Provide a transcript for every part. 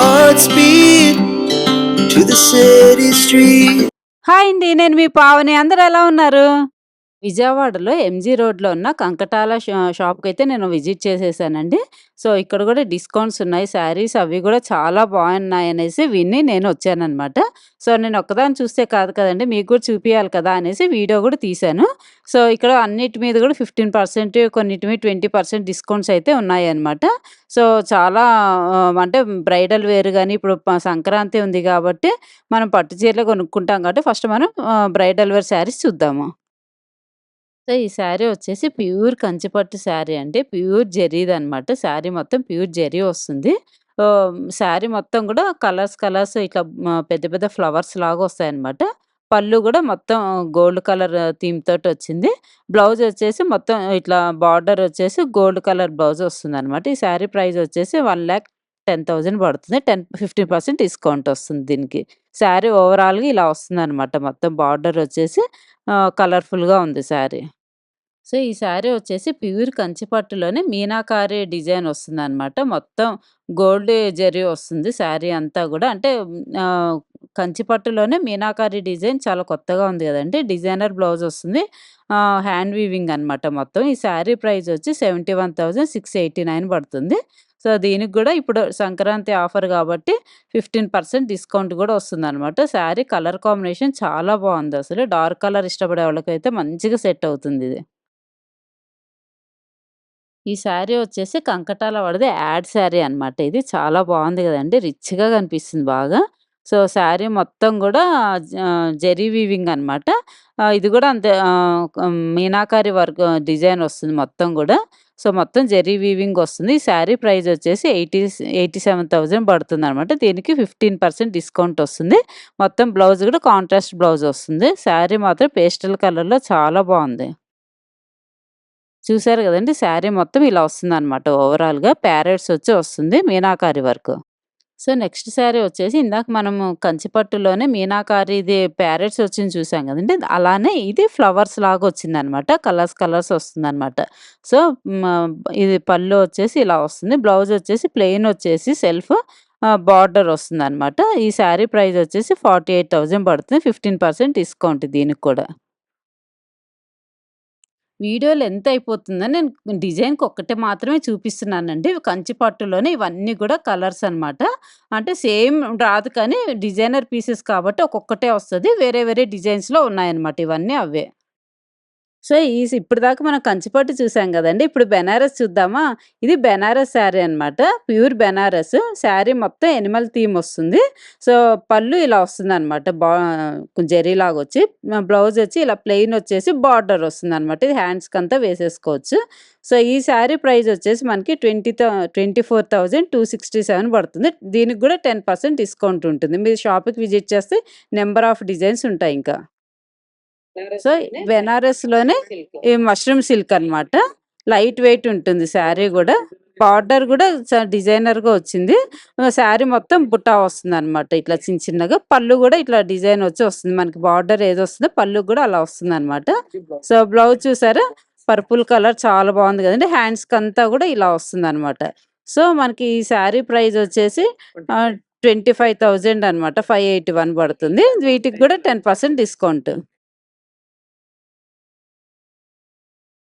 hearts beat to the city street. Hi అండి నేను మీ పావని అందరూ ఎలా ఉన్నారు విజయవాడలో ఎంజీ రోడ్లో ఉన్న కంకటాల షా షాప్కి అయితే నేను విజిట్ చేసేసానండి. సో ఇక్కడ కూడా డిస్కౌంట్స్ ఉన్నాయి. శారీస్ అవి కూడా చాలా బాగున్నాయి అనేసి విని నేను వచ్చానన్నమాట. సో నేను ఒక్కదాన్ని చూస్తే కాదు కదండి మీకు కూడా చూపించాలి కదా అనేసి వీడియో కూడా తీశాను. సో ఇక్కడ అన్నిటి మీద కూడా ఫిఫ్టీన్ పర్సెంట్ కొన్నిటి మీద ట్వంటీ పర్సెంట్ డిస్కౌంట్స్ అయితే ఉన్నాయన్నమాట. సో చాలా అంటే బ్రైడల్ వేర్ కానీ ఇప్పుడు సంక్రాంతి ఉంది కాబట్టి మనం పట్టు చీరలు కొనుక్కుంటాం కాబట్టి ఫస్ట్ మనం బ్రైడల్ వేర్ శారీస్ చూద్దాము. సో ఈ శారీ వచ్చేసి ప్యూర్ కంచిపట్టు శారీ అండి. ప్యూర్ జెరీది అనమాట శారీ మొత్తం ప్యూర్ జెరీ వస్తుంది. శారీ మొత్తం కూడా కలర్స్ కలర్స్ ఇట్లా పెద్ద పెద్ద ఫ్లవర్స్ లాగా వస్తాయన్నమాట. పళ్ళు కూడా మొత్తం గోల్డ్ కలర్ థీమ్ తోటి వచ్చింది. బ్లౌజ్ వచ్చేసి మొత్తం ఇట్లా బార్డర్ వచ్చేసి గోల్డ్ కలర్ బ్లౌజ్ వస్తుంది అనమాట ఈ శారీ ప్రైస్ వచ్చేసి వన్ ల్యాక్ టెన్ థౌజండ్ పడుతుంది. టెన్ ఫిఫ్టీన్ పర్సెంట్ డిస్కౌంట్ వస్తుంది దీనికి. శారీ ఓవరాల్గా ఇలా వస్తుంది అనమాట మొత్తం బార్డర్ వచ్చేసి కలర్ఫుల్గా ఉంది శారీ. సో ఈ శారీ వచ్చేసి ప్యూర్ కంచిపట్టులోనే మీనాకారి డిజైన్ వస్తుందనమాట. మొత్తం గోల్డ్ జరీ వస్తుంది శారీ అంతా కూడా అంటే కంచిపట్టులోనే మీనాకారి డిజైన్ చాలా కొత్తగా ఉంది కదండి డిజైనర్ బ్లౌజ్ వస్తుంది. హ్యాండ్ వీవింగ్ అనమాట మొత్తం. ఈ శారీ ప్రైస్ వచ్చి 71,689 పడుతుంది. సో, దీనికి కూడా ఇప్పుడు సంక్రాంతి ఆఫర్ కాబట్టి ఫిఫ్టీన్ పర్సెంట్ డిస్కౌంట్ కూడా వస్తుంది అనమాట శారీ కలర్ కాంబినేషన్ చాలా బాగుంది అసలు డార్క్ కలర్ ఇష్టపడే వాళ్ళకైతే మంచిగా సెట్ అవుతుంది ఇది ఈ శారీ వచ్చేసి కంకటాల వాడిది యాడ్ శారీ అనమాట ఇది. చాలా బాగుంది కదండి రిచ్‌గా కనిపిస్తుంది బాగా. సో, శారీ మొత్తం కూడా ఆహ్, జరీ వీవింగ్ అనమాట. ఇది కూడా అంతే మీనాకారి వర్క్ డిజైన్ వస్తుంది మొత్తం కూడా సో, మొత్తం జరీ వీవింగ్ వస్తుంది. ఈ శారీ ప్రైస్ వచ్చేసి ఎయిటీ ఎయిటీ సెవెన్ థౌజండ్ పడుతుంది అనమాట దీనికి 15% డిస్కౌంట్ వస్తుంది. మొత్తం బ్లౌజ్ కూడా కాంట్రాస్ట్ బ్లౌజ్ వస్తుంది. శారీ మాత్రం పేస్టల్ కలర్‌లో చాలా బాగుంది చూసారు కదండి శారీ మొత్తం ఇలా వస్తుందనమాట ఓవరాల్‌గా. ప్యారెట్స్ వచ్చి వస్తుంది meenakari work. So, next sari వచ్చేసి ఇందాక మనము కంచిపట్టులోనే మీనాకారిది ప్యారెట్స్ వచ్చింది చూసాం కదండి అలానే ఇది ఫ్లవర్స్ లాగా వచ్చిందనమాట. కలర్స్ కలర్స్ వస్తుందనమాట. సో, ఇది పళ్ళు వచ్చేసి ఇలా వస్తుంది. బ్లౌజ్ వచ్చేసి ప్లెయిన్ వచ్చేసి సెల్ఫ్ బార్డర్ బార్డర్ వస్తుందనమాట. ఈ శారీ ప్రైస్ వచ్చేసి 48,000 పడుతుంది. 15% డిస్కౌంట్ దీనికి కూడా. వీడియోలు ఎంత అయిపోతుందని నేను డిజైన్‌కి ఒక్కటి మాత్రమే చూపిస్తున్నానండి. కంచి పట్టులోనే ఇవన్నీ కూడా కలర్స్ అనమాట. అంటే సేమ్ రాదు కానీ డిజైనర్ పీసెస్ కాబట్టి ఒక్కొక్కటే వస్తుంది వేరే వేరే డిజైన్స్‌లో ఉన్నాయన్నమాట ఇవన్నీ అవే. సో, ఈస్ ఇప్పటిదాకా మనం కంచిపట్టు చూసాం కదండి ఇప్పుడు బెనారస్ చూద్దామా? ఇది బెనారస్ శారీ అనమాట. ప్యూర్ బెనారస్. శారీ మొత్తం ఎనిమల్ థీమ్ వస్తుంది. సో, పళ్ళు ఇలా వస్తుందనమాట. బా జరీలాగొచ్చి బ్లౌజ్ వచ్చి ఇలా ప్లెయిన్ వచ్చేసి బార్డర్ వస్తుందనమాట. ఇది హ్యాండ్స్కి అంతా వేసేసుకోవచ్చు. సో, ఈ శారీ ప్రైస్ వచ్చేసి మనకి ట్వెంటీ థౌ 24,267 పడుతుంది. దీనికి కూడా టెన్ పర్సెంట్ డిస్కౌంట్ ఉంటుంది. మీరు షాప్‌కి విజిట్ చేస్తే నెంబర్ ఆఫ్ డిజైన్స్ ఉంటాయి ఇంకా. సో, బెనారస్‌లోనే ఈ మష్రూమ్ సిల్క్ అనమాట. లైట్ వెయిట్ ఉంటుంది శారీ గూడా. బార్డర్ గూడా చ డిజైనర్‌గా వచ్చింది. శారీ మొత్తం బుట్టా వస్తుందనమాట. ఇట్లా చిన్న చిన్నగా. పళ్ళు గూడా ఇట్లా డిజైన్ వచ్చి వస్తుంది. మనకి బార్డర్ ఏదొస్తుందో పళ్ళుకి గూడా అలా వస్తుందనమాట. సో, బ్లౌజ్ చూసారా? పర్పుల్ కలర్ చాలా బావుంది గదండీ! హ్యాండ్స్‌కంతా గూడా ఇలా వస్తుందనమాట. సో, మనకి ఈ శారీ ప్రైస్ వచ్చేసి ఆహ్, 25,000 అనమాట. 581 పడుతుంది. వీటికి గూడా 10% డిస్కౌంట్.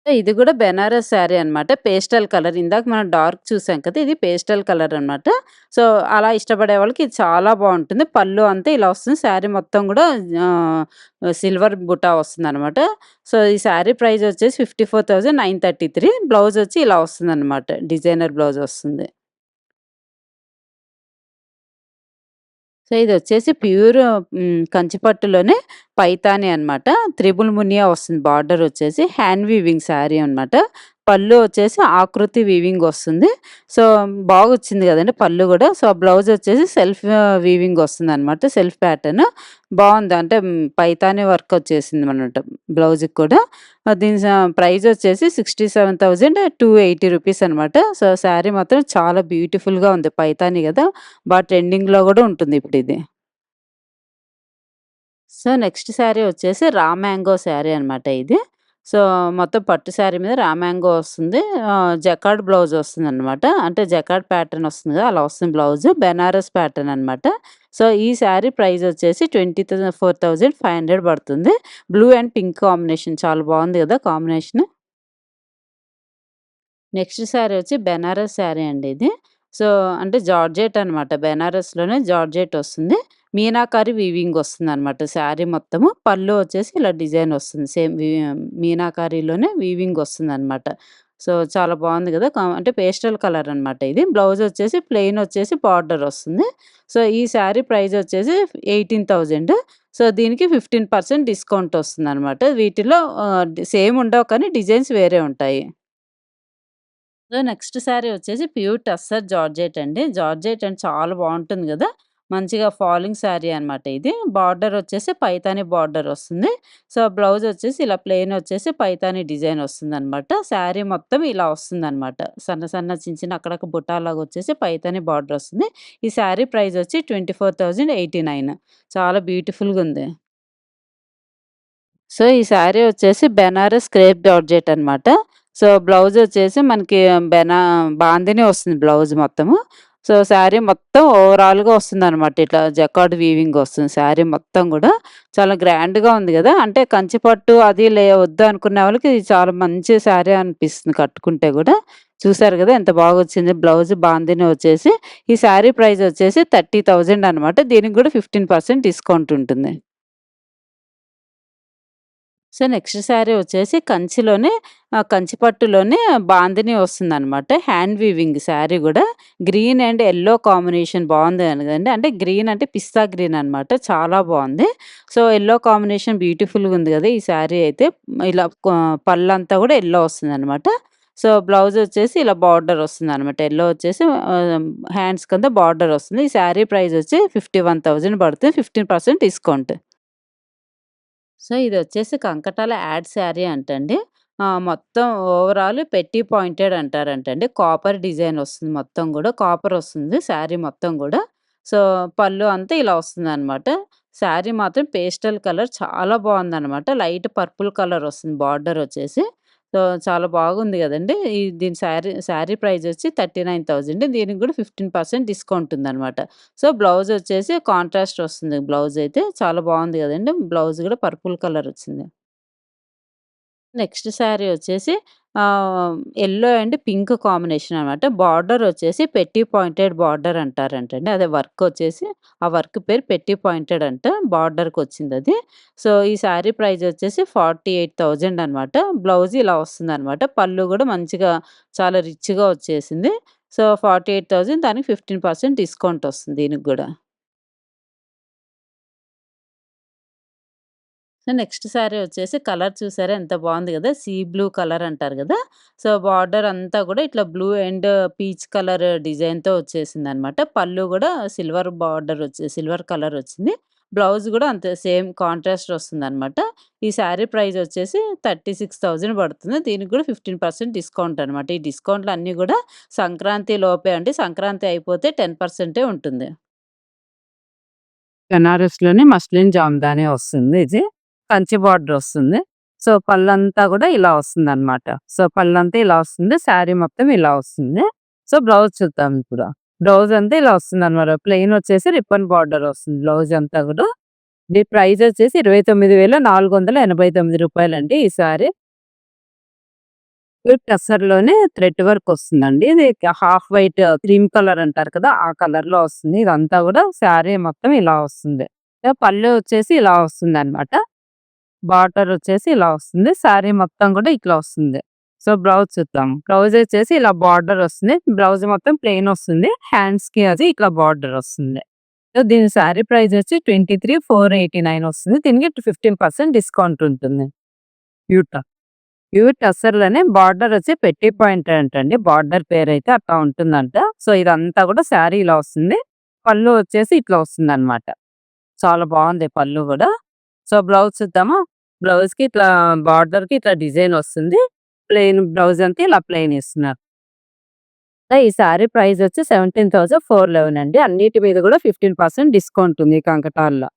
ఇది కూడా బెనారస్ శారీ అనమాట. Pastel colour. ఇందాక మనం డార్క్ చూసాం కదా! ఇది పేస్టల్ కలర్ అనమాట. సో, అలా ఇష్టపడే వాళ్ళకి ఇది చాలా బాగుంటుంది పళ్ళు అంతా ఇలా వస్తుంది. శారీ మొత్తం కూడా సిల్వర్ బుటా వస్తుందనమాట. సో, ఈ శారీ ప్రైస్ వచ్చేసి 54,933 బ్లౌజ్ వచ్చి ఇలా వస్తుందనమాట. డిజైనర్ బ్లౌజ్ వస్తుంది. సో, ఇది వచ్చేసి ప్యూర్ కంచిపట్టులోనే పైతానే అనమాట. త్రిబుల్ మునియా వస్తుంది బార్డర్ వచ్చేసి. హ్యాండ్ వీవింగ్ శారీ అనమాట. పళ్ళు వచ్చేసి ఆకృతి వీవింగ్ వస్తుంది. సో, బాగా వచ్చింది కదండి పళ్ళు కూడా సో, బ్లౌజ్ వచ్చేసి సెల్ఫ్ వీవింగ్ వస్తుంది అనమాట సెల్ఫ్ ప్యాటర్న్. బాగుంది అంటే హ్మ్, పైతాని వర్క్ వచ్చేసిందనమాట బ్లౌజ్‌కి కూడా. దీని ప్రైస్ వచ్చేసి 67,280 రూపీస్ అనమాట. సో, శారీ మాత్రం చాలా బ్యూటిఫుల్‌గా ఉంది. పైతాని కదా బాగా ట్రెండింగ్‌లో కూడా ఉంటుంది ఇప్పుడు ఇది సో, నెక్స్ట్ శారీ వచ్చేసి రా మ్యాంగో శారీ అనమాట ఇది. సో, మొత్తం పట్టు శారీ మీద రా మ్యాంగో వస్తుంది. జకాడ్ బ్లౌజ్ వస్తుంది అనమాట అంటే జకాడ్ ప్యాటర్న్ వస్తుంది కదా! అలా వస్తుంది బ్లౌజు. బెనారస్ ప్యాటర్న్ అనమాట. సో, ఈ శారీ ప్రైస్ వచ్చేసి 24,500 పడుతుంది. బ్లూ అండ్ పింక్ కాంబినేషన్ చాలా బాగుంది కదా! కాంబినేషన్ నెక్స్ట్ శారీ వచ్చి బెనారస్ శారీ అండి ఇది. సో, అంటే జార్జెట్ అనమాట. బెనారస్‌లోనే జార్జెట్ వస్తుంది. మీనాకారి వీవింగ్ వస్తుందనమాట శారీ మొత్తము. పళ్ళు వచ్చేసి ఇలా డిజైన్ వస్తుంది. సేమ్ మీనాకారిలోనే వీవింగ్ వస్తుందనమాట. సో, చాలా బాగుంది కదా! కా అంటే పేస్టల్ కలర్ అనమాట ఇది. బ్లౌజ్ వచ్చేసి ప్లెయిన్ వచ్చేసి బార్డర్ వస్తుంది. సో, ఈ శారీ ప్రైస్ వచ్చేసి 18,000 సో, దీనికి 15% డిస్కౌంట్ వస్తుందనమాట. వీటిలో సేమ్ ఉండవు కానీ డిజైన్స్ వేరే ఉంటాయి. సో, నెక్స్ట్ శారీ వచ్చేసి ప్యూర్ టస్సర్ జార్జెట్ అండి. జార్జెట్ అండ్ చాలా బాగుంటుంది కదా మంచిగా ఫాలింగ్ శారీ అనమాట ఇది. బార్డర్ వచ్చేసి పైతాని బార్డర్ వస్తుంది. సో, బ్లౌజ్ వచ్చేసి ఇలా ప్లెయిన్ వచ్చేసి పైతాని డిజైన్ వస్తుందనమాట. శారీ మొత్తం ఇలా వస్తుందనమాట. సన్న సన్న చిన్న చిన్న అక్కడక్కడ బుటాలాగా వచ్చేసి పైతాని బార్డర్ వస్తుంది. ఈ శారీ ప్రైస్ వచ్చి 24,089 చాలా బ్యూటిఫుల్‌గా ఉంది. సో, ఈ శారీ వచ్చేసి బెనారస్ క్రేప్ జార్జెట్ అనమాట. సో, బ్లౌజ్ వచ్చేసి మనకి బెనా బాందిని వస్తుంది బ్లౌజ్ మొత్తము. సో, శారీ మొత్తం ఓవరాల్‌గా వస్తుంది అనమాట ఇట్లా జకాడ్ వీవింగ్ వస్తుంది శారీ మొత్తం కూడా చాలా గ్రాండ్‌గా ఉంది కదా అంటే కంచిపట్టు అది లే వద్దు అనుకునే వాళ్ళకి ఇది చాలా మంచి శారీ అనిపిస్తుంది కట్టుకుంటే కూడా చూసారు కదా ఎంత బాగొచ్చింది బ్లౌజ్ బాందిని వచ్చేసి. ఈ శారీ ప్రైస్ వచ్చేసి 30,000 అనమాట. దీనికి కూడా ఫిఫ్టీన్ పర్సెంట్ డిస్కౌంట్ ఉంటుంది. సో, నెక్స్ట్ శారీ వచ్చేసి కంచిలోనే కంచి పట్టులోనే బాందిని వస్తుందనమాట. హ్యాండ్ వీవింగ్ శారీ కూడా గ్రీన్ అండ్ ఎల్లో కాంబినేషన్ బాగుంది కదండీ! అంటే గ్రీన్ అంటే పిస్తా గ్రీన్ అనమాట. చాలా బాగుంది సో, ఎల్లో కాంబినేషన్ బ్యూటిఫుల్‌గా ఉంది కదా ఈ శారీ అయితే. ఇలా పళ్ళంతా పళ్ళంతా ఎల్లో వస్తుంది వస్తుందనమాట. సో, బ్లౌజ్ వచ్చేసి ఇలా బార్డర్ వస్తుందనమాట. ఎల్లో వచ్చేసి హ్యాండ్స్ కింద బార్డర్ వస్తుంది. ఈ శారీ ప్రైస్ వచ్చి 51,000 పడుతుంది. 15% డిస్కౌంట్. సో, ఇది వచ్చేసి కంకటాల యాడ్ శారీ అంటండి. మొత్తం ఓవరాల్ పెట్టి పాయింటెడ్ అంటారంటండి. కాపర్ డిజైన్ వస్తుంది మొత్తం కూడా కాపర్ వస్తుంది శారీ మొత్తం కూడా సో, పళ్ళు అంతా ఇలా వస్తుందనమాట. శారీ మాత్రం పేస్టల్ కలర్ చాలా బాగుందన్నమాట లైట్ పర్పుల్ కలర్ వస్తుంది బార్డర్ వచ్చేసి. సో, చాలా బాగుంది కదండి ఈ దీని శారీ శారీ ప్రైస్ వచ్చి 39,000 దీనికి కూడా ఫిఫ్టీన్ పర్సెంట్ డిస్కౌంట్ ఉందనమాట. సో, బ్లౌజ్ వచ్చేసి కాంట్రాస్ట్ వస్తుంది బ్లౌజ్ అయితే. చాలా బాగుంది కదండి బ్లౌజ్ కూడా పర్పుల్ కలర్ వచ్చింది. నెక్స్ట్ శారీ వచ్చేసి ఎల్లో అండ్ పింక్ కాంబినేషన్ అనమాట. బార్డర్ వచ్చేసి పెట్టి పాయింటెడ్ బార్డర్ అంటారంటండి. అదే వర్క్ వచ్చేసి ఆ వర్క్ పేరు పెట్టి పాయింటెడ్ అంట. బార్డర్కి వచ్చింది అది సో, ఈ శారీ ప్రైస్ వచ్చేసి 48,000 అనమాట. బ్లౌజ్ ఇలా వస్తుందనమాట. పళ్ళు కూడా మంచిగా చాలా రిచ్‌గా వచ్చేసింది. సో, 48,000 దానికి 15% డిస్కౌంట్ వస్తుంది దీనికి కూడా సో, నెక్స్ట్ శారీ వచ్చేసి కలర్ చూసారా ఎంత బాగుంది కదా సీ బ్లూ కలర్ అంటారు కదా సో, బార్డర్ అంతా కూడా ఇట్లా బ్లూ అండ్ పీచ్ కలర్ డిజైన్‌తో వచ్చేసింది అనమాట పళ్ళు కూడా సిల్వర్ బార్డర్ వచ్చే సిల్వర్ కలర్ వచ్చింది. బ్లౌజ్ కూడా అంతే సేమ్ కాంట్రాస్ట్ వస్తుందనమాట. ఈ శారీ ప్రైస్ వచ్చేసి 36,000 పడుతుంది. దీనికి కూడా ఫిఫ్టీన్ పర్సెంట్ డిస్కౌంట్ అనమాట. ఈ డిస్కౌంట్‌లు అన్నీ కూడా సంక్రాంతి లోపే అండి. సంక్రాంతి అయిపోతే టెన్ పర్సెంటే ఉంటుంది. బెనారస్‌లోనే మస్లిన్ జామ్దానే వస్తుంది ఇది. కంచి బార్డర్ వస్తుంది. సో, పళ్ళంతా కూడా ఇలా వస్తుంది అనమాట సో, పళ్ళంతా ఇలా వస్తుంది. శారీ మొత్తం ఇలా వస్తుంది. సో, బ్లౌజ్ చూద్దాం ఇప్పుడు. బ్లౌజ్ అంతా ఇలా వస్తుందనమాట. ప్లెయిన్ వచ్చేసి రిబ్బన్ బార్డర్ వస్తుంది బ్లౌజ్ అంతా కూడా దీని ప్రైస్ వచ్చేసి ఇరవై తొమ్మిది వేల నాలుగు వందల ఎనభై తొమ్మిది రూపాయలు అండి ఈ సారీ ప్యూర్ టస్సర్‌లోనే థ్రెడ్ వర్క్ వస్తుందండి. ఇది హాఫ్ వైట్ క్రీమ్ కలర్ అంటారు కదా! ఆ కలర్‌లో వస్తుంది. ఇదంతా కూడా శారీ మొత్తం ఇలా వస్తుంది. పళ్ళు వచ్చేసి ఇలా వస్తుంది అనమాట బార్డర్ వచ్చేసి ఇలా వస్తుంది. శారీ మొత్తం కూడా ఇట్లా వస్తుంది. సో, బ్లౌజ్ చూద్దాం. బ్లౌజ్ వచ్చేసి ఇలా బార్డర్ వస్తుంది. బ్లౌజ్ మొత్తం ప్లెయిన్ వస్తుంది. హ్యాండ్స్‌కి అది ఇట్లా బార్డర్ వస్తుంది. సో, దీని శారీ ప్రైస్ వచ్చి 23,489 వస్తుంది. దీనికి 15% డిస్కౌంట్ ఉంటుంది. యూటా యూట్ అసర్లోనే బార్డర్ వచ్చి పెట్టి పాయింట్ అంటండి. బార్డర్ పేరు అయితే అట్లా ఉంటుందంట. సో, ఇదంతా కూడా శారీ ఇలా వస్తుంది. పళ్ళు వచ్చేసి ఇట్లా వస్తుందనమాట. చాలా బాగుంది పళ్ళు కూడా సో, బ్లౌజ్ చూద్దామా? బ్లౌజ్‌కి ఇట్లా బార్డర్‌కి ఇట్లా డిజైన్ వస్తుంది. ప్లెయిన్ బ్లౌజ్ అంతా ఇలా ప్లెయిన్ ఇస్తున్నారు. ఈ సారీ ప్రైస్ వచ్చి 17,411 అండి. అన్నిటి మీద కూడా ఫిఫ్టీన్ పర్సెంట్ డిస్కౌంట్ ఉంది కంకటాల్లో.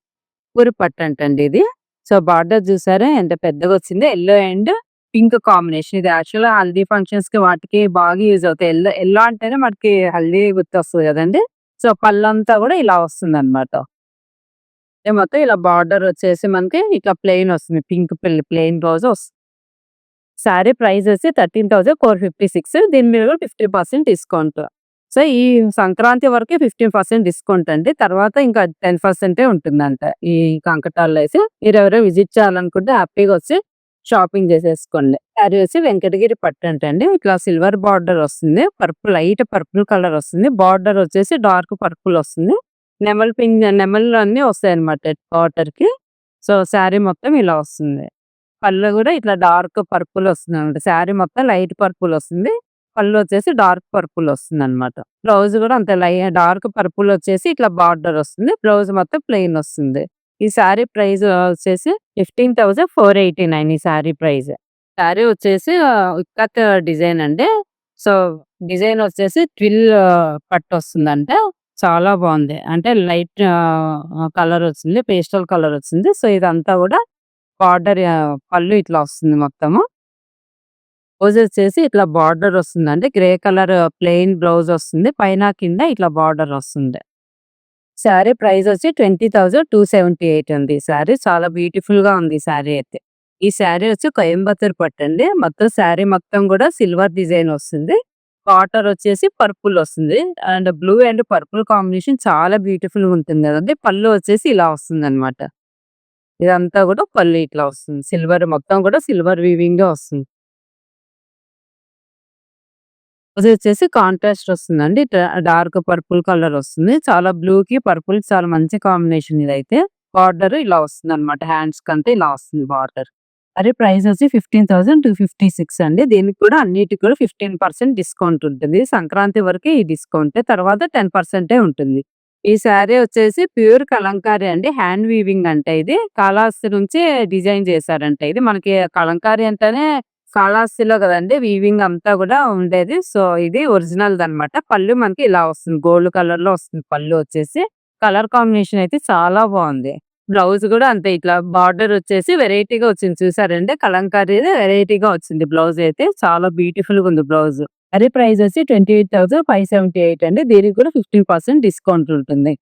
ఊరి పట్టు అంటండి ఇది. సో, బార్డర్ చూసారా ఎంత పెద్దగా వచ్చింది యెల్లో అండ్ పింక్ కాంబినేషన్. ఇది యాక్చువల్‌గా హల్దీ ఫంక్షన్స్‌కి వాటికి బాగా యూజ్ అవుతాయి. ఎల్లో ఎల్లో అంటేనే మనకి హల్దీ గుర్తు వస్తుంది కదండి సో, పళ్ళంతా కూడా ఇలా వస్తుందన్నమాట. అనమాట మొత్తం ఇలా బార్డర్ వచ్చేసి మనకి ఇట్లా ప్లెయిన్ వస్తుంది. పింక్ పిల్ ప్లెయిన్ రోజు వస్తుంది. సారీ ప్రైస్ వచ్చి 13,456 దీని మీద కూడా 50% డిస్కౌంట్. సో, ఈ సంక్రాంతి వరకే 15% డిస్కౌంట్ అండి. తర్వాత ఇంకా 10% ఉంటుందంట. ఈ కంకటాల్లో మీరు ఎవరో విజిట్ చేయాలనుకుంటే హ్యాపీగా వచ్చి షాపింగ్ చేసేసుకోండి. శారీ వచ్చి వెంకటగిరి పట్టు అండి ఇట్లా సిల్వర్ బార్డర్ వస్తుంది. పర్పుల్ లైట్ పర్పుల్ కలర్ వస్తుంది. బార్డర్ వచ్చేసి డార్క్ పర్పుల్ వస్తుంది. నెమలి పింగ్ నెమళ్ళు అన్నీ వస్తాయన్నమాట వాటర్కి సో, సారీ మొత్తం ఇలా వస్తుంది. పళ్ళు కూడా ఇట్లా డార్క్ పర్పుల్ వస్తుందన్నమాట. సారీ మొత్తం లైట్ పర్పుల్ వస్తుంది. పళ్ళు వచ్చేసి డార్క్ పర్పుల్ వస్తుందన్నమాట. బ్లౌజ్ కూడా అంత లై డార్క్ పర్పుల్ వచ్చేసి ఇట్లా బార్డర్ వస్తుంది. బ్లౌజ్ మొత్తం ప్లెయిన్ వస్తుంది. ఈ సారీ ప్రైస్ వచ్చేసి 15,489 ఈ సారీ ప్రైస్. సారీ వచ్చేసి ఇక్కత్ డిజైన్ అండి. సో, డిజైన్ వచ్చేసి ట్విల్ పట్టు వస్తుందంటే చాలా బాగుంది అంటే లైట్ ఆహ్, కలర్ వచ్చింది. పేస్టల్ కలర్ వచ్చింది. సో, ఇదంతా గూడా బార్డర్ ఆహ్, పళ్ళు ఇట్లా వస్తుంది మొత్తము. బ్లౌజ్ వచ్చేసి ఇట్లా బార్డర్ వస్తుందండి. గ్రే కలర్ ప్లెయిన్ బ్లౌజ్ వస్తుంది. పైన కింద ఇట్లా బార్డర్ వస్తుంది. సారీ ప్రైస్ వచ్చి 20,278 ఉంది. ఈ సారీ చాలా బ్యూటిఫుల్‌గా ఉంది ఈ సారీ అయితే. ఈ సారీ వచ్చి కోయంబత్తూర్ పట్టు అండి. మొత్తం సారీ మొత్తం గూడా సిల్వర్ డిజైన్ వస్తుంది. బార్డర్ వచ్చేసి పర్పుల్ వస్తుంది. And blue and purple combination చాలా బ్యూటిఫుల్ ఉంటుంది కదండీ పళ్ళు వచ్చేసి ఇలా వస్తుంది అనమాట ఇదంతా కూడా పళ్ళు ఇట్లా వస్తుంది. సిల్వర్ మొత్తం కూడా సిల్వర్ వీవింగే వస్తుంది. బ్లౌజ్ వచ్చేసి కాంట్రాస్ట్ వస్తుందండి. డార్క్ పర్పుల్ కలర్ వస్తుంది. చాలా బ్లూకి పర్పుల్ చాలా మంచి కాంబినేషన్ ఇదైతే. బార్డర్ ఇలా వస్తుందన్నమాట. హ్యాండ్స్‌కంతా ఇలా వస్తుంది బార్డర్. సారీ ప్రైస్ వచ్చి 15,256 అండి. దీనికి కూడా అన్నిటికి కూడా 15% డిస్కౌంట్ ఉంటుంది. సంక్రాంతి వరకే ఈ డిస్కౌంట్. తర్వాత 10% ఉంటుంది. ఈ సారీ వచ్చేసి ప్యూర్ కలంకారీ అండి. హ్యాండ్ వీవింగ్ అంటే ఇది. కాళహస్తి నుంచే డిజైన్ చేశారంట ఇది. మనకి కలంకారీ అంటేనే కాళహస్తిలో కదండి వీవింగ్ అంతా కూడా ఉండేది. సో, ఇది ఒరిజినల్ అనమాట పళ్ళు మనకి ఇలా వస్తుంది. గోల్డ్ కలర్‌లో వస్తుంది పళ్ళు వచ్చేసి. కలర్ కాంబినేషన్ అయితే చాలా బాగుంది బ్లౌజ్ కూడా అంతే ఇట్లా బార్డర్ వచ్చేసి వెరైటీగా వచ్చింది చూసారంటే కలంకారీ వెరైటీగా వచ్చింది బ్లౌజ్ అయితే. చాలా బ్యూటిఫుల్గా ఉంది బ్లౌజ్. అరే ప్రైస్ వచ్చి 28,578 అండి. దీనికి కూడా 15% డిస్కౌంట్ ఉంటుంది.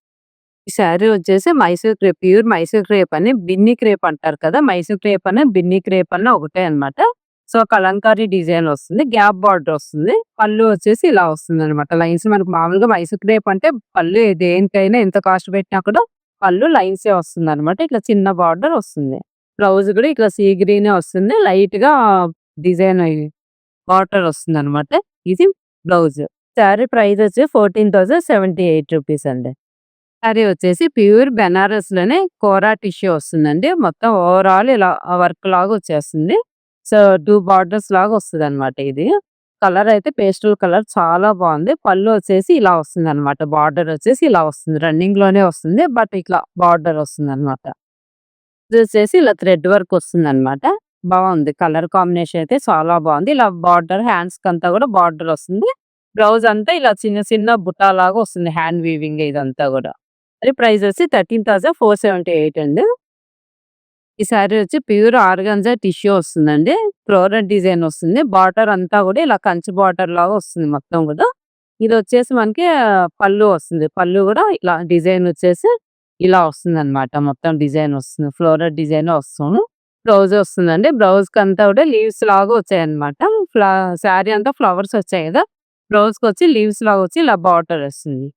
ఈ శారీ వచ్చేసి Mysore crepe pure Mysore crepe అని బిన్ని క్రేప్ అంటారు కదా! మైసూర్ క్రేప్ అన్నా, బిన్ని క్రేప్ అన్న ఒకటే అన్నమాట. సో, కలంకారీ డిజైన్ వస్తుంది. గ్యాప్ బార్డర్ వస్తుంది. పళ్ళు వచ్చేసి ఇలా వస్తుందన్నమాట. లైన్స్ మనకు మామూలుగా మైసూర్ క్రేప్ అంటే పళ్ళు దేనికైనా ఎంత కాస్ట్ పెట్టినా కూడా పళ్ళు లైన్సే వస్తుందన్నమాట. ఇట్లా చిన్న బార్డర్ వస్తుంది. బ్లౌజ్ కూడా ఇట్లా సీ గ్రీనే వస్తుంది. లైట్‌గా డిజైన్ బార్డర్ వస్తుంది అనమాట ఇది బ్లౌజ్. సారీ ప్రైస్ వచ్చి 14,078 రూపీస్ అండి. సారీ వచ్చేసి ప్యూర్ బెనారస్‌లోనే కోరా టిష్యూ వస్తుందండి. మొత్తం ఓవరాల్ ఇలా వర్క్ లాగా వచ్చేస్తుంది. సో, టూ బార్డర్స్ లాగా వస్తుంది అనమాట ఇది. కలర్ అయితే పేస్టల్ కలర్ చాలా బాగుంది పళ్ళు వచ్చేసి ఇలా వస్తుందన్నమాట. బార్డర్ వచ్చేసి ఇలా వస్తుంది. రన్నింగ్లోనే వస్తుంది. బట్ ఇట్లా బార్డర్ వస్తుందన్నమాట. ఇది వచ్చేసి ఇలా థ్రెడ్ వర్క్ వస్తుందన్నమాట. బాగుంది కలర్ కాంబినేషన్ అయితే చాలా బాగుంది ఇలా బార్డర్ హ్యాండ్స్ అంతా కూడా బార్డర్ వస్తుంది. బ్లౌజ్ అంతా ఇలా చిన్న చిన్న బుట్టాలాగా వస్తుంది. హ్యాండ్ వీవింగ్ ఇదంతా కూడా అది ప్రైస్ వచ్చి 13,478 అండి. ఈ సారీ వచ్చి ప్యూర్ ఆర్గంజా టిష్యూ వస్తుందండి. ఫ్లోరల్ డిజైన్ వస్తుంది. బార్డర్ అంతా కూడా ఇలా కంచి బార్డర్ లాగా వస్తుంది మొత్తం కూడా ఇది వచ్చేసి మనకి పళ్ళు వస్తుంది. పళ్ళు కూడా ఇలా డిజైన్ వచ్చేసి ఇలా వస్తుందన్నమాట. మొత్తం డిజైన్ వస్తుంది. ఫ్లోరల్ డిజైన్ వస్తుంది. బ్లౌజ్ వస్తుందండి. బ్లౌజ్‌కంతా కూడా లీవ్స్ లాగా వచ్చాయన్నమాట. ఫ్లా సారీ అంతా ఫ్లవర్స్ వచ్చాయి కదా బ్రౌజ్కి బ్లౌజ్‌కొచ్చి లీవ్స్ లాగా వచ్చి ఇలా బార్డర్ వస్తుంది.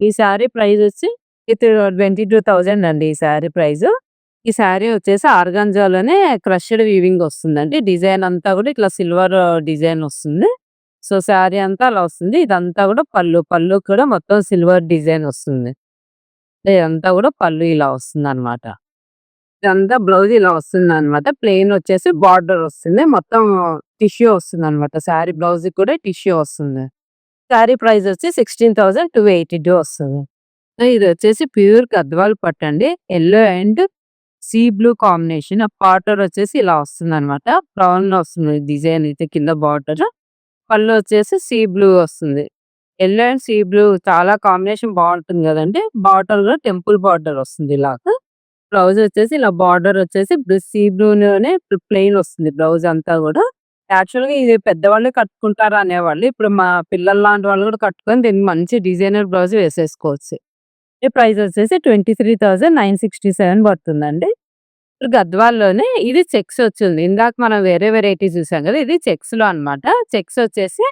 ఈ సారీ ప్రైస్ వచ్చి విత్ 22,000 అండి ఈ సారీ ప్రైస్. ఈ సారీ వచ్చేసి ఆర్గాంజాలోనే క్రష్డ్ వీవింగ్ వస్తుందండి. డిజైన్ అంతా కూడా ఇట్లా సిల్వర్ డిజైన్ వస్తుంది. సో, సారీ అంతా అలా వస్తుంది. ఇదంతా కూడా పళ్ళు. పళ్ళు కూడా మొత్తం సిల్వర్ డిజైన్ వస్తుంది. ఇదంతా కూడా పళ్ళు ఇలా వస్తుంది అనమాట ఇదంతా బ్లౌజ్ ఇలా వస్తుందన్నమాట. ప్లెయిన్ వచ్చేసి బార్డర్ వస్తుంది. మొత్తం టిష్యూ వస్తుంది అనమాట సారీ బ్లౌజ్ కూడా టిష్యూ వస్తుంది. సారీ ప్రైస్ వచ్చి 16,282 వస్తది. వస్తుంది ఇది వచ్చేసి ప్యూర్ గద్వాల్ పట్టు అండి. Yellow and sea blue combination. ఆ పార్టర్ వచ్చేసి ఇలా వస్తుందన్నమాట. బ్రౌన్‌లో వస్తుంది డిజైన్ అయితే కింద బార్డర్. పళ్ళు వచ్చేసి సీ బ్లూ వస్తుంది. ఎల్లో అండ్ సీ బ్లూ చాలా కాంబినేషన్ బాగుంటుంది కదండి బార్డర్లో టెంపుల్ బార్డర్ వస్తుంది ఇలాగా. బ్లౌజ్ వచ్చేసి ఇలా బార్డర్ వచ్చేసి సీ బ్లూలోనే ప్లెయిన్ వస్తుంది బ్లౌజ్ అంతా కూడా. యాక్చువల్‌గా ఇది పెద్దవాళ్ళే కట్టుకుంటారు అనేవాళ్ళు. ఇప్పుడు మా పిల్లల లాంటి వాళ్ళు కూడా కట్టుకొని దీన్ని మంచి డిజైనర్ బ్లౌజ్ వేసేసుకోవచ్చు. ఈ ప్రైస్ వచ్చేసి 23,967 పడుతుందండి. ఇప్పుడు గద్వాల్‌లోనే ఇది చెక్స్ వచ్చింది. ఇందాక మనం వేరే వెరైటీ చూసాం కదా! ఇది చెక్స్‌లో అన్నమాట. చెక్స్ వచ్చేసి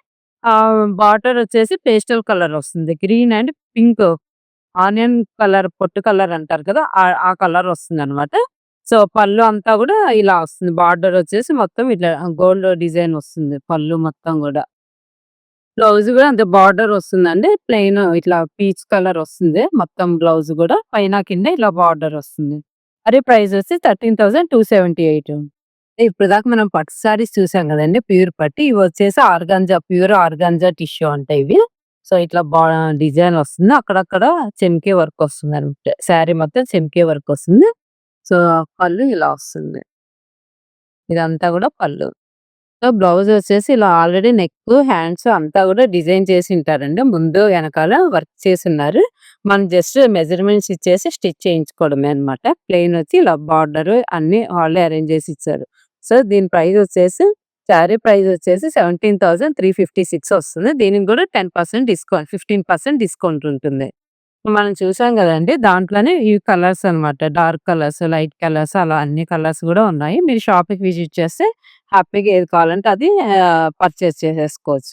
బార్డర్ వచ్చేసి పేస్టల్ కలర్ వస్తుంది. Green and pink onion colour పొట్టు కలర్ అంటారు కదా! ఆ ఆ కలర్ వస్తుందన్నమాట. సో, పళ్ళు అంతా కూడా ఇలా వస్తుంది. బార్డర్ వచ్చేసి మొత్తం ఇట్లా గోల్డ్ డిజైన్ వస్తుంది పళ్ళు మొత్తం కూడా. బ్లౌజ్ కూడా అంతే బార్డర్ వస్తుందండి. ప్లెయిన్ ఇట్లా పీచ్ కలర్ వస్తుంది. మొత్తం బ్లౌజ్ కూడా పైన కింద ఇట్లా బార్డర్ వస్తుంది. అదే ప్రైస్ వచ్చి 13,278 ఇప్పటిదాకా మనం పట్టు సారీస్ చూసాం కదండి ప్యూర్ పట్టు. ఇవి వచ్చేసి ఆర్గాంజా ప్యూర్ ఆర్గాంజా టిష్యూ అంటే ఇవి. సో, ఇట్లా బా డిజైన్ వస్తుంది. అక్కడక్కడ చెమ్కే వర్క్ వస్తుంది అనమాట శారీ మొత్తం చెమ్కే వర్క్ వస్తుంది. సో, పళ్ళు ఇలా వస్తుంది. ఇదంతా కూడా పళ్ళు. సో, బ్లౌజ్ వచ్చేసి ఇలా ఆల్రెడీ నెక్, హ్యాండ్స్ అంతా కూడా డిజైన్ చేసి ఉంటారండి. ముందు వెనకాల వర్క్ చేసున్నారు. మనం జస్ట్ మెజర్‌మెంట్స్ ఇచ్చేసి స్టిచ్ చేయించుకోవడమే అన్నమాట. ప్లెయిన్ వచ్చి ఇలా బార్డర్ అన్ని వాళ్ళే అరేంజ్ చేసి ఇచ్చారు. సో, దీని ప్రైస్ వచ్చేసి శారీ ప్రైస్ వచ్చేసి 17,356 వస్తుంది. దీనికి కూడా 10% డిస్కౌంట్ 15% డిస్కౌంట్ ఉంటుంది. మనం చూసాం కదండి దాంట్లోనే ఈ కలర్స్ అన్నమాట. డార్క్ కలర్స్, లైట్ కలర్స్ అలా అన్ని కలర్స్ కూడా ఉన్నాయి. మీరు షాప్‌కి విజిట్ చేస్తే హ్యాపీగా ఏది కావాలంటే అది పర్చేస్ చేసేసుకోవచ్చు.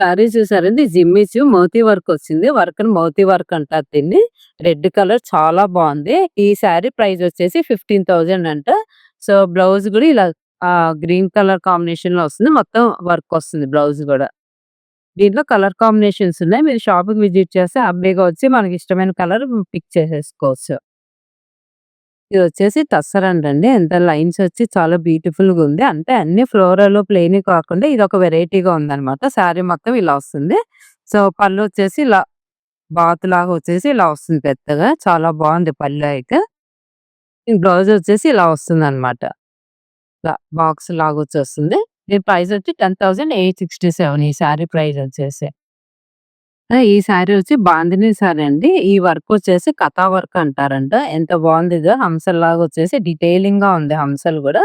శారీ చూసారండి జిమ్మిచు మోతీ వర్క్ వచ్చింది. వర్క్ మోతీ వర్క్ అంటారు దీన్ని. రెడ్ కలర్ చాలా బాగుంది. ఈ శారీ ప్రైస్ వచ్చేసి 15,000 అంట. సో, బ్లౌజ్ కూడా ఇలా గ్రీన్ కలర్ కాంబినేషన్‌లో వస్తుంది. మొత్తం వర్క్ వస్తుంది బ్లౌజ్ కూడా. దీంట్లో కలర్ కాంబినేషన్స్ ఉన్నాయి. మీరు షాప్‌కి విజిట్ చేస్తే అబ్బాయిగా వచ్చి మనకి ఇష్టమైన కలర్ పిక్ చేసేసుకోవచ్చు. ఇది వచ్చేసి టస్సర్ అండి ఎంత లైన్స్ వచ్చి చాలా బ్యూటిఫుల్‌గా ఉంది. అంటే అన్ని ఫ్లోరల్ ప్లెయిన్ కాకుండా ఇది ఒక వెరైటీగా ఉందనమాట శారీ మొత్తం ఇలా వస్తుంది. సో, పళ్ళు వచ్చేసి ఇలా బాత్ లాగా వచ్చేసి ఇలా వస్తుంది పెద్దగా. చాలా బాగుంది పళ్ళు అయితే. బ్లౌజ్ వచ్చేసి ఇలా వస్తుందన్నమాట. ఇలా బాక్స్ లాగా వచ్చేస్తుంది. దీని ప్రైస్ వచ్చి 10,867 ఈ శారీ ప్రైస్ వచ్చేసి. ఈ శారీ వచ్చి బాందిని శారీ అండి. ఈ వర్క్ వచ్చేసి కథా వర్క్ అంటారంట. ఎంత బాగుంది హంసల్ హంసల్లాగా వచ్చేసి డీటెయిలింగ్‌గా ఉంది హంసలు కూడా.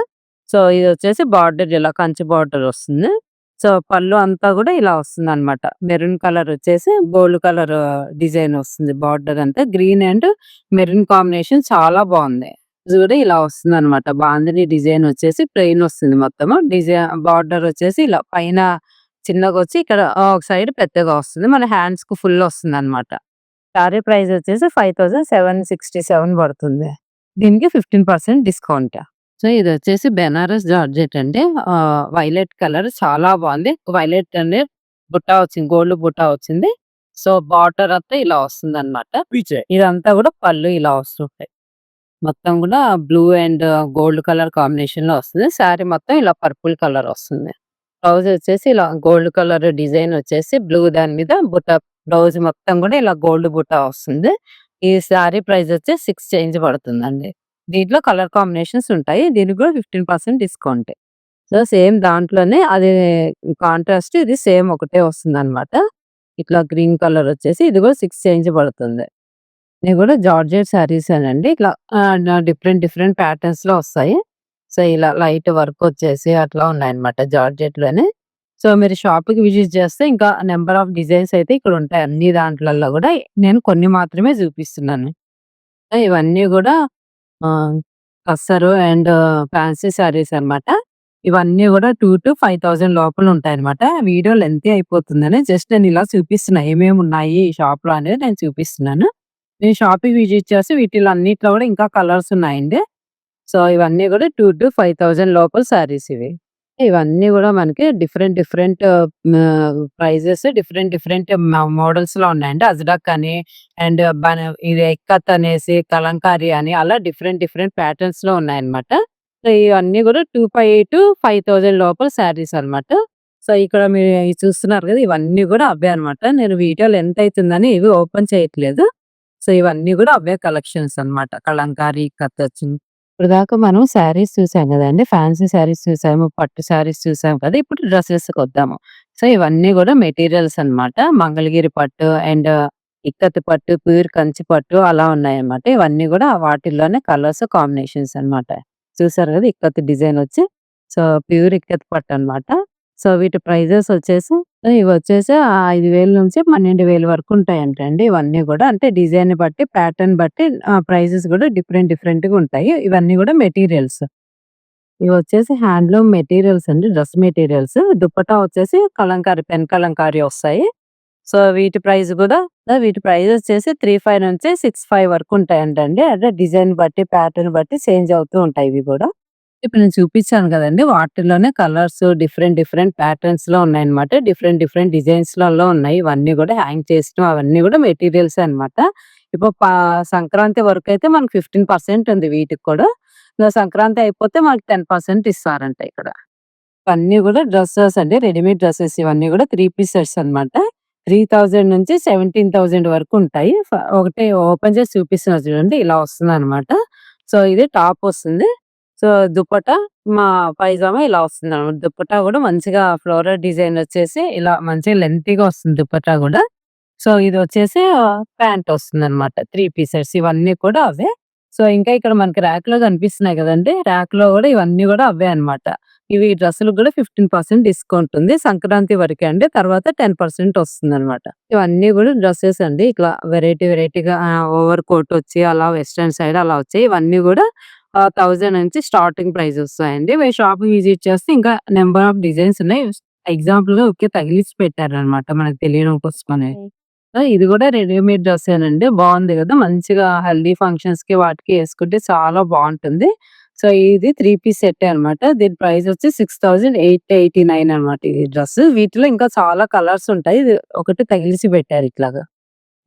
సో, ఇది వచ్చేసి బార్డర్ ఇలా కంచి బార్డర్ వస్తుంది. సో, పళ్ళు అంతా కూడా ఇలా వస్తుందన్నమాట. మెరూన్ కలర్ వచ్చేసి గోల్డ్ కలర్ డిజైన్ వస్తుంది. బార్డర్ అంతా గ్రీన్ అండ్ మెరూన్ కాంబినేషన్ చాలా బాగుంది. ఇది కూడా ఇలా వస్తుందన్నమాట. బాందిని డిజైన్ వచ్చేసి ప్లెయిన్ వస్తుంది మొత్తము. డిజైన్ బార్డర్ వచ్చేసి ఇలా పైన చిన్నగా వచ్చి ఇక్కడ ఒక సైడ్ పెద్దగా వస్తుంది. మన హ్యాండ్స్‌కి ఫుల్ వస్తుందన్నమాట. శారీ ప్రైస్ వచ్చేసి 5,767 పడుతుంది. దీనికి 15% డిస్కౌంట్. సో, ఇది వచ్చేసి బెనారస్ జార్జెట్ అండి. వైలెట్ కలర్ చాలా బాగుంది. వైలెట్ అనే బుట్ట వచ్చింది. గోల్డ్ బుట్ట వచ్చింది. సో, బార్డర్ అంతా ఇలా వస్తుందన్నమాట. ఇదంతా కూడా పళ్ళు ఇలా వస్తుంటాయి. మొత్తం కూడా బ్లూ అండ్ గోల్డ్ కలర్ కాంబినేషన్‌లో వస్తుంది. శారీ మొత్తం ఇలా పర్పుల్ కలర్ వస్తుంది. బ్లౌజ్ వచ్చేసి ఇలా గోల్డ్ కలర్ డిజైన్ వచ్చేసి బ్లూ దాని మీద బుట్ట బ్లౌజ్ మొత్తం కూడా ఇలా గోల్డ్ బుట్ట వస్తుంది. ఈ శారీ ప్రైస్ వచ్చి సిక్స్ చేంజ్ పడుతుందండి. దీంట్లో కలర్ కాంబినేషన్స్ ఉంటాయి. దీనికి కూడా 15% డిస్కౌంట్. సో, సేమ్ దాంట్లోనే అది కాంట్రాస్ట్ ఇది సేమ్ ఒకటే వస్తుందన్నమాట. ఇట్లా గ్రీన్ కలర్ వచ్చేసి ఇది కూడా సిక్స్ చేంజ్ పడుతుంది. ఇది కూడా జార్జెట్ శారీస్ అండి ఇట్లా డిఫరెంట్ డిఫరెంట్ ప్యాటర్న్స్లో వస్తాయి. సో, ఇలా లైట్ వర్క్ వచ్చేసి అట్లా ఉన్నాయన్నమాట జార్జెట్‌లోనే. సో, మీరు షాప్‌కి విజిట్ చేస్తే ఇంకా నెంబర్ ఆఫ్ డిజైన్స్ అయితే ఇక్కడ ఉంటాయి. అన్ని దాంట్లలో కూడా నేను కొన్ని మాత్రమే చూపిస్తున్నాను. ఇవన్నీ కూడా కస్సరు అండ్ ఫ్యాన్సీ శారీస్ అన్నమాట. ఇవన్నీ కూడా టూ టు ఫైవ్ థౌజండ్ లోపల ఉంటాయి అనమాట వీడియో లెంత్ అయిపోతుందని జస్ట్ నేను ఇలా చూపిస్తున్నా. ఏమేమి ఉన్నాయి ఈ షాప్‌లో అనేది నేను చూపిస్తున్నాను. నేను షాపింగ్ విజిట్ చేసి వీటిలో అన్నిట్లో కూడా ఇంకా కలర్స్ ఉన్నాయండి. సో, ఇవన్నీ కూడా టూ టు ఫైవ్ థౌజండ్ లోపల శారీస్ ఇవి. ఇవన్నీ కూడా మనకి different different prices different different మ మోడల్స్‌లో ఉన్నాయండి. అజడక్ అని అండ్ ఇది ఎక్కత్ అనేసి కలంకారీ అని అలా డిఫరెంట్ డిఫరెంట్ ప్యాటర్న్స్‌లో ఉన్నాయన్నమాట. సో, ఇవన్నీ కూడా 2,500-5,000 లోపల శారీస్ అన్నమాట. సో, ఇక్కడ మీరు చూస్తున్నారు కదా! ఇవన్నీ కూడా అవే అన్నమాట. నేను వీడియో ఎంత అవుతుందని ఇవి ఓపెన్ చేయట్లేదు. సో, ఇవన్నీ కూడా అవే కలెక్షన్స్ అన్నమాట. కలంకారీ, కథ వచ్చింది. దాకా మనం శారీస్ చూసాం కదండి ఫ్యాన్సీ శారీస్ చూసాము. పట్టు శారీస్ చూసాం కదా! ఇప్పుడు డ్రెసెస్‌కి వద్దాము. సో, ఇవన్నీ కూడా మెటీరియల్స్ అన్నమాట. మంగళగిరి పట్టు అండ్ ఇక్కత్ పట్టు, ప్యూర్ కంచి పట్టు అలా ఉన్నాయన్నమాట. ఇవన్నీ కూడా వాటిల్లోనే కలర్స్ కాంబినేషన్స్ అన్నమాట. చూసారు కదా ఇక్కత్ డిజైన్ వచ్చి సో, ప్యూర్ ఇక్కత్ పట్టు అన్నమాట. సో, వీటి ప్రైజెస్ వచ్చేసి ఇవి వచ్చేసి ఐదు వేలు నుంచి పన్నెండు వేలు వరకు ఉంటాయంటండి ఇవన్నీ కూడా అంటే డిజైన్ బట్టి, ప్యాటర్న్ బట్టి ప్రైజెస్ కూడా డిఫరెంట్ డిఫరెంట్‌గా ఉంటాయి. ఇవన్నీ కూడా మెటీరియల్స్. ఇవి వచ్చేసి హ్యాండ్లూమ్ మెటీరియల్స్ అండి. Dress materials. దుప్పటా వచ్చేసి కలంకారీ, పెన్ కలంకారీ వస్తాయి. సో, వీటి ప్రైస్ కూడా వీటి ప్రైస్ వచ్చేసి 35-65 వరకు ఉంటాయంటండి. అంటే డిజైన్ బట్టి, ప్యాటర్న్ బట్టి చేంజ్ అవుతూ ఉంటాయి ఇవి కూడా ఇప్పుడు నేను చూపించాను కదండి వాటిల్లోనే కలర్స్ డిఫరెంట్ డిఫరెంట్ ప్యాటర్న్స్‌లో ఉన్నాయన్నమాట. డిఫరెంట్ డిఫరెంట్ డిజైన్స్లలో ఉన్నాయి. ఇవన్నీ కూడా హ్యాంగ్ చేసిన అవన్నీ కూడా మెటీరియల్స్ అన్నమాట. ఇప్పుడు సంక్రాంతి వరకు అయితే మనకు 15% ఉంది వీటికి కూడా. సంక్రాంతి అయిపోతే మనకి 10% ఇస్తారంట ఇక్కడ. ఇవన్నీ కూడా డ్రెస్సెస్ అండి. రెడీమేడ్ డ్రెస్సెస్ ఇవన్నీ గూడా 3 పీస్ సెట్స్ అన్నమాట. 3000-17,000 వరకు ఉంటాయి. ఒకటి ఓపెన్ చేసి చూపిస్తున్నా చూడండి. ఇలా వస్తుందన్నమాట. సో, ఇది టాప్ వస్తుంది. సో, దుపట్టా మా పైజామా ఇలా వస్తుందన్నమాట. దుప్పటా కూడా మంచిగా ఫ్లోరల్ డిజైన్ వచ్చేసి ఇలా మంచిగా లెంతీగా వస్తుంది దుప్పటా కూడా సో, ఇది వచ్చేసి ప్యాంట్ వస్తుందన్నమాట. 3 పీస్ సెట్స్ ఇవన్నీ కూడా అవే. సో, ఇంకా ఇక్కడ మనకి ర్యాక్‌లో కనిపిస్తున్నాయి గదండీ! ర్యాక్‌లో కూడా ఇవన్నీ కూడా అవే అన్నమాట. ఇవి డ్రెస్సులు కూడా ఫిఫ్టీన్ పర్సెంట్ డిస్కౌంట్ ఉంది. సంక్రాంతి వరకే అండి. తర్వాత 10% వస్తుందన్నమాట. ఇవన్నీ కూడా డ్రెస్సెస్ అండి. ఇట్లా వెరైటీ వెరైటీగా ఓవర్ కోట్ వచ్చి అలా వెస్ట్రన్ సైడ్ అలా వచ్చాయి. ఇవన్నీ కూడా 1000 నుంచి స్టార్టింగ్ ప్రైస్ వస్తాయండి. మీరు షాప్‌కి విజిట్ చేస్తే ఇంకా నంబర్ ఆఫ్ డిజైన్స్ ఉన్నాయి. ఎగ్జాంపుల్‌గా ఊకే తగిలించి పెట్టారన్నమాట మనకు తెలియడం కోసమని. సో, ఇది గూడా రెడీమేడ్ డ్రెస్సేనండి. బావుంది గదా! మంచిగా హల్దీ ఫంక్షన్స్‌కి వాటికి యేసుకుంటే చాలా బావుంటుంది. సో, ఇది 3 పీస్ సెట్టే అన్నమాట. దీని ప్రైస్ వచ్చి 6889 అన్నమాట ఈ డ్రెస్. వీటిలో ఇంకా చాలా కలర్స్ ఉంటాయి. ఇది ఒకటి తగిలించి పెట్టారు ఇట్లాగా.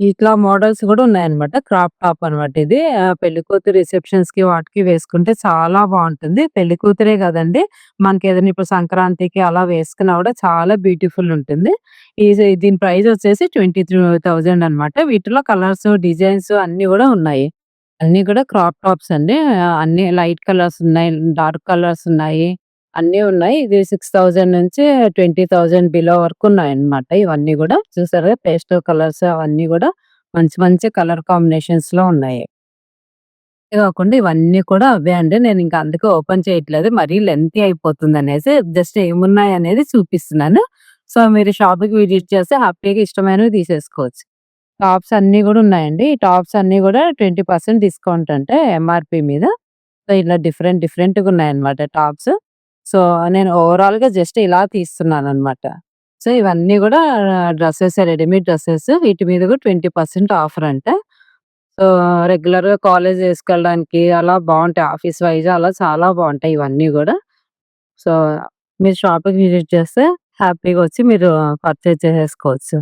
ఇట్లా మోడల్స్ కూడా ఉన్నాయన్నమాట. క్రాప్ టాప్ అన్నమాట ఇది. పెళ్ళి కూతురు రిసెప్షన్స్కి వాటికి వేసుకుంటే చాలా బావుంటుంది. పెళ్ళికూతురే మనకి ఏదైనా ఇప్పుడు సంక్రాంతికి అలా వేసుకున్నా కూడా చాలా బ్యూటిఫుల్ ఉంటుంది. ఇది దీని ప్రైస్ వచ్చేసి 23,000 అన్నమాట. వీటిలో కలర్స్, డిజైన్స్ అన్ని కూడా ఉన్నాయి. అన్ని కూడా క్రాప్ టాప్స్ అండి. అన్ని లైట్ కలర్స్ ఉన్నాయి. డార్క్ కలర్స్ ఉన్నాయి. అన్నీ ఉన్నాయి. ఇది 6000 నుంచి 20,000 బిలో వరకు ఉన్నాయన్నమాట. ఇవన్నీ కూడా చూసారు పేస్ట్ కలర్స్ అవన్నీ కూడా మంచి మంచి కలర్ కాంబినేషన్స్లో ఉన్నాయి. కాకుండా ఇవన్నీ కూడా అవే అండి. నేను ఇంకా అందుకే ఓపెన్ చేయట్లేదు. మరీ లెంతీ అయిపోతుందనేసి జస్ట్ ఏమున్నాయి అనేది చూపిస్తున్నాను. సో, మీరు షాప్‌కి విజిట్ చేస్తే హ్యాపీగా ఇష్టమైనవి తీసేసుకోవచ్చు. టాప్స్ అన్నీ కూడా ఉన్నాయండి. ఈ టాప్స్ అన్నీ కూడా ట్వంటీ పర్సెంట్ డిస్కౌంట్ అంటే ఎంఆర్పి మీద. సో, ఇలా డిఫరెంట్ డిఫరెంట్‌గా ఉన్నాయన్నమాట టాప్స్. సో, నేను ఓవరాల్‌గా జస్ట్ ఇలా తీస్తున్నాను అనమాట సో, ఇవన్నీ కూడా డ్రెస్సెస్ రెడీమేడ్ డ్రెస్సెస్ వీటి మీద కూడా 20% ఆఫర్ అంట. సో, రెగ్యులర్‌గా కాలేజ్ వేసుకెళ్ళడానికి అలా బాగుంటాయి ఆఫీస్ వైజ్ అలా చాలా బాగుంటాయి ఇవన్నీ కూడా సో, మీరు షాపింగ్ విజిట్ చేస్తే హ్యాపీగా వచ్చి మీరు పర్చేజ్ చేసేసుకోవచ్చు.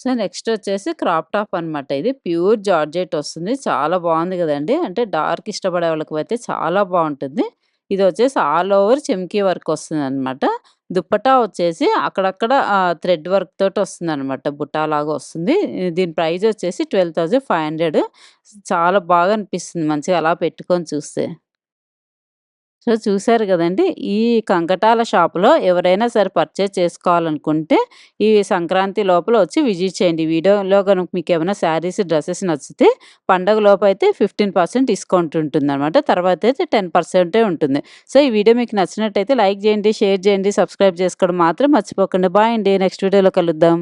సో, నెక్స్ట్ వచ్చేసి క్రాప్ టాప్ అన్నమాట ఇది. ప్యూర్ జార్జెట్ వస్తుంది. చాలా బాగుంది కదండి అంటే డార్క్ ఇష్టపడే వాళ్ళకి అయితే చాలా బాగుంటుంది ఇది వచ్చేసి ఆల్ ఓవర్ చెమ్కీ వర్క్ వస్తుందన్నమాట. దుప్పటా వచ్చేసి అక్కడక్కడ థ్రెడ్ వర్క్ తోటి వస్తుందన్నమాట. బుట్టాలాగా వస్తుంది. దీని ప్రైస్ వచ్చేసి 12,500 చాలా బాగా అనిపిస్తుంది మంచిగా అలా పెట్టుకొని చూస్తే. సో, చూశారు కదండి ఈ కంకటాల షాప్‌లో ఎవరైనా సరే పర్చేజ్ చేసుకోవాలనుకుంటే ఈ సంక్రాంతి లోపల వచ్చి విజిట్ చేయండి. వీడియోలో వీడియోలో మీకు మీకేమైనా శారీస్, డ్రెస్సెస్ నచ్చితే పండగ లోపల అయితే ఫిఫ్టీన్ పర్సెంట్ డిస్కౌంట్ ఉంటుంది అనమాట తర్వాత అయితే టెన్ పర్సెంటే ఉంటుంది. సో, ఈ వీడియో మీకు నచ్చినట్టయితే లైక్ చేయండి షేర్ చేయండి సబ్స్క్రైబ్ చేసుకోవడం మాత్రం మర్చిపోకండి. బాయ్ అండి. నెక్స్ట్ వీడియోలో కలుద్దాం.